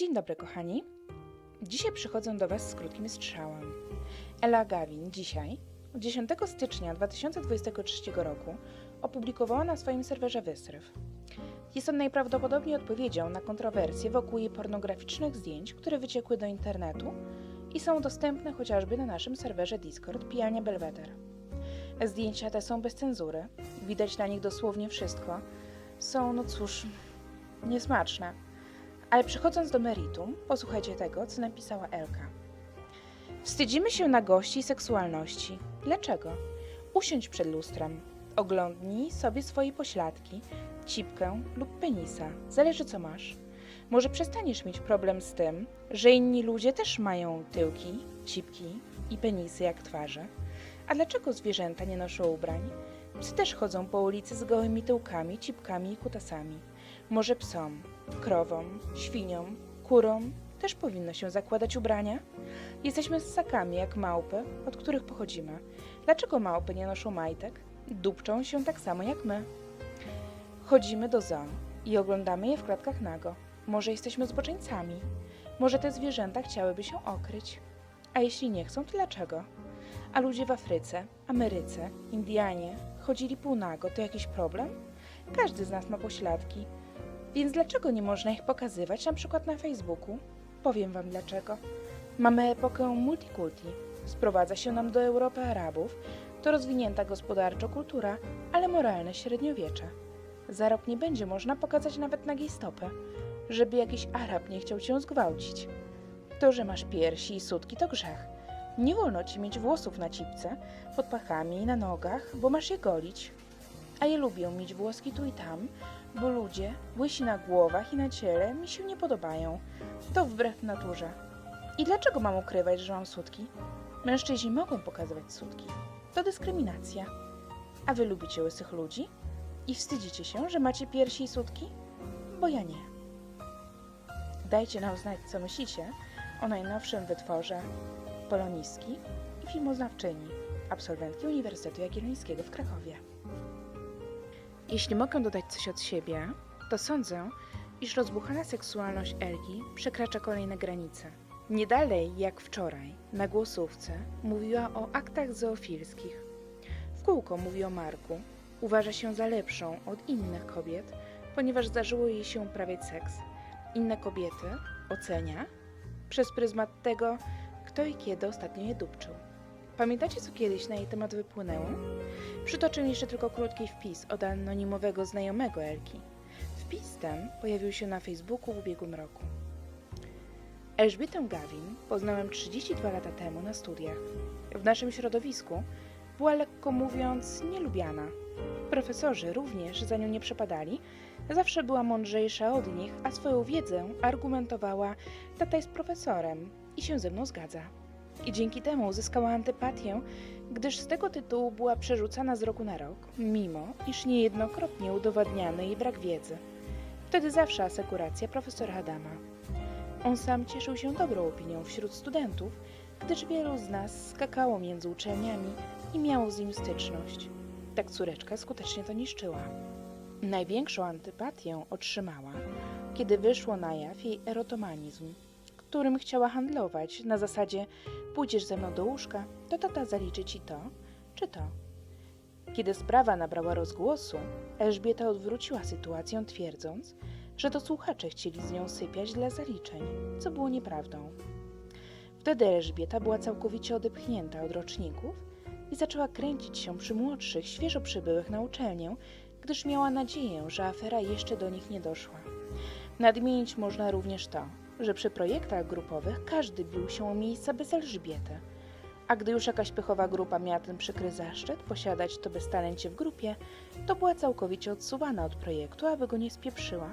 Dzień dobry, kochani. Dzisiaj przychodzę do Was z krótkim strzałem. Ela Gawin dzisiaj, 10 stycznia 2023 roku, opublikowała na swoim serwerze wysryw. Jest on najprawdopodobniej odpowiedzią na kontrowersje wokół jej pornograficznych zdjęć, które wyciekły do internetu i są dostępne chociażby na naszym serwerze Discord Pijania Belweder. Zdjęcia te są bez cenzury, widać na nich dosłownie wszystko. Są, no cóż, niesmaczne. Ale przechodząc do meritum, posłuchajcie tego, co napisała Elka. Wstydzimy się nagości i seksualności. Dlaczego? Usiądź przed lustrem. Oglądnij sobie swoje pośladki, cipkę lub penisa. Zależy co masz. Może przestaniesz mieć problem z tym, że inni ludzie też mają tyłki, cipki i penisy jak twarze. A dlaczego zwierzęta nie noszą ubrań? Psy też chodzą po ulicy z gołymi tyłkami, cipkami i kutasami. Może psom, krowom, świniom, kurom też powinno się zakładać ubrania? Jesteśmy ssakami jak małpy, od których pochodzimy. Dlaczego małpy nie noszą majtek? Dupczą się tak samo jak my. Chodzimy do zoo i oglądamy je w klatkach nago. Może jesteśmy zboczeńcami? Może te zwierzęta chciałyby się okryć? A jeśli nie chcą, to dlaczego? A ludzie w Afryce, Ameryce, Indianie chodzili półnago, to jakiś problem? Każdy z nas ma pośladki, więc dlaczego nie można ich pokazywać na przykład na Facebooku? Powiem wam dlaczego. Mamy epokę multikulti. Sprowadza się nam do Europy Arabów. To rozwinięta gospodarczo kultura, ale moralne średniowiecze. Za rok nie będzie można pokazać nawet nagiej stopy, żeby jakiś Arab nie chciał cię zgwałcić. To, że masz piersi i sutki, to grzech. Nie wolno ci mieć włosów na cipce, pod pachami i na nogach, bo masz je golić. A ja lubię mieć włoski tu i tam, bo ludzie, łysi na głowach i na ciele, mi się nie podobają. To wbrew naturze. I dlaczego mam ukrywać, że mam sutki? Mężczyźni mogą pokazywać sutki. To dyskryminacja. A wy lubicie łysych ludzi? I wstydzicie się, że macie piersi i sutki? Bo ja nie. Dajcie nam znać, co myślicie o najnowszym wytworze polonistki i filmoznawczyni, absolwentki Uniwersytetu Jagiellońskiego w Krakowie. Jeśli mogę dodać coś od siebie, to sądzę, iż rozbuchana seksualność Elgi przekracza kolejne granice. Nie dalej jak wczoraj na głosówce mówiła o aktach zoofilskich. W kółko mówi o Marku. Uważa się za lepszą od innych kobiet, ponieważ zdarzyło jej się uprawiać seks. Inne kobiety ocenia przez pryzmat tego, kto i kiedy ostatnio je dupczył. Pamiętacie, co kiedyś na jej temat wypłynęło? Przytoczę jeszcze tylko krótki wpis od anonimowego znajomego Elki. Wpis ten pojawił się na Facebooku w ubiegłym roku. Elżbietę Gawin poznałem 32 lata temu na studiach. W naszym środowisku była lekko mówiąc nielubiana. Profesorzy również za nią nie przepadali, zawsze była mądrzejsza od nich, a swoją wiedzę argumentowała tata jest profesorem i się ze mną zgadza. I dzięki temu uzyskała antypatię, gdyż z tego tytułu była przerzucana z roku na rok, mimo iż niejednokrotnie udowadniano jej brak wiedzy. Wtedy zawsze asekuracja profesora Adama. On sam cieszył się dobrą opinią wśród studentów, gdyż wielu z nas skakało między uczelniami i miało z nim styczność. Tak córeczka skutecznie to niszczyła. Największą antypatię otrzymała, kiedy wyszło na jaw jej erotomanizm, którym chciała handlować na zasadzie pójdziesz ze mną do łóżka, to tata zaliczy ci to czy to. Kiedy sprawa nabrała rozgłosu, Elżbieta odwróciła sytuację twierdząc, że to słuchacze chcieli z nią sypiać dla zaliczeń, co było nieprawdą. Wtedy Elżbieta była całkowicie odepchnięta od roczników i zaczęła kręcić się przy młodszych, świeżo przybyłych na uczelnię, gdyż miała nadzieję, że afera jeszcze do nich nie doszła. Nadmienić można również to, że przy projektach grupowych każdy bił się o miejsca bez Elżbiety. A gdy już jakaś pechowa grupa miała ten przykry zaszczyt posiadać to beztalencie w grupie, to była całkowicie odsuwana od projektu, aby go nie spieprzyła.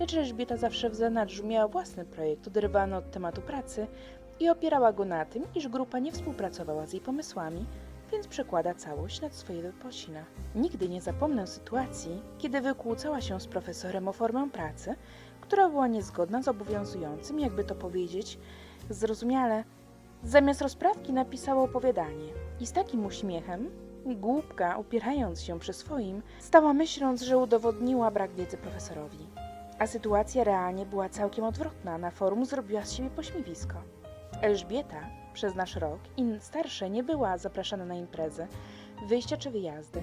Lecz Elżbieta zawsze w zanadrzu miała własny projekt oderwany od tematu pracy i opierała go na tym, iż grupa nie współpracowała z jej pomysłami, więc przekłada całość nad swoje wypocina. Nigdy nie zapomnę sytuacji, kiedy wykłócała się z profesorem o formę pracy, która była niezgodna z obowiązującym, jakby to powiedzieć, zrozumiale, zamiast rozprawki napisała opowiadanie. I z takim uśmiechem, głupka, upierając się przy swoim, stała myśląc, że udowodniła brak wiedzy profesorowi. A sytuacja realnie była całkiem odwrotna. Na forum zrobiła z siebie pośmiewisko. Elżbieta przez nasz rok i starsze nie była zapraszana na imprezy, wyjścia czy wyjazdy.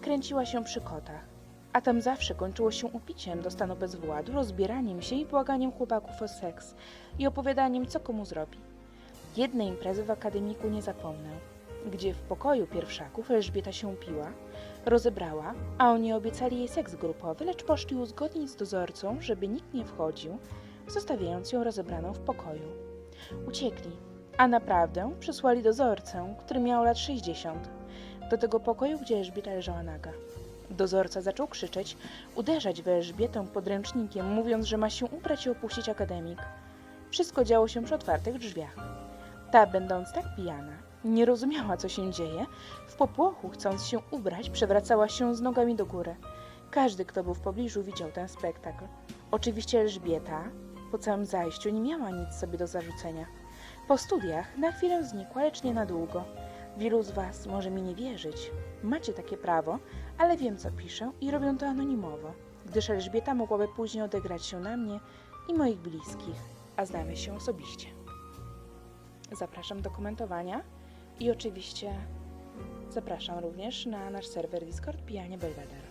Kręciła się przy kotach. A tam zawsze kończyło się upiciem do stanu bezwładu, rozbieraniem się i błaganiem chłopaków o seks i opowiadaniem, co komu zrobi. Jednej imprezy w akademiku nie zapomnę, gdzie w pokoju pierwszaków Elżbieta się upiła, rozebrała, a oni obiecali jej seks grupowy, lecz poszli uzgodnić z dozorcą, żeby nikt nie wchodził, zostawiając ją rozebraną w pokoju. Uciekli, a naprawdę przysłali dozorcę, który miał lat 60, do tego pokoju, gdzie Elżbieta leżała naga. Dozorca zaczął krzyczeć, uderzać w Elżbietę podręcznikiem, mówiąc, że ma się ubrać i opuścić akademik. Wszystko działo się przy otwartych drzwiach. Ta, będąc tak pijana, nie rozumiała, co się dzieje. W popłochu, chcąc się ubrać, przewracała się z nogami do góry. Każdy, kto był w pobliżu, widział ten spektakl. Oczywiście Elżbieta, po całym zajściu, nie miała nic sobie do zarzucenia. Po studiach na chwilę znikła, lecz nie na długo. Wielu z Was może mi nie wierzyć. Macie takie prawo, ale wiem, co piszę i robią to anonimowo, gdyż Elżbieta mogłaby później odegrać się na mnie i moich bliskich, a znamy się osobiście. Zapraszam do komentowania i oczywiście zapraszam również na nasz serwer Discord Pijanie Belvedere.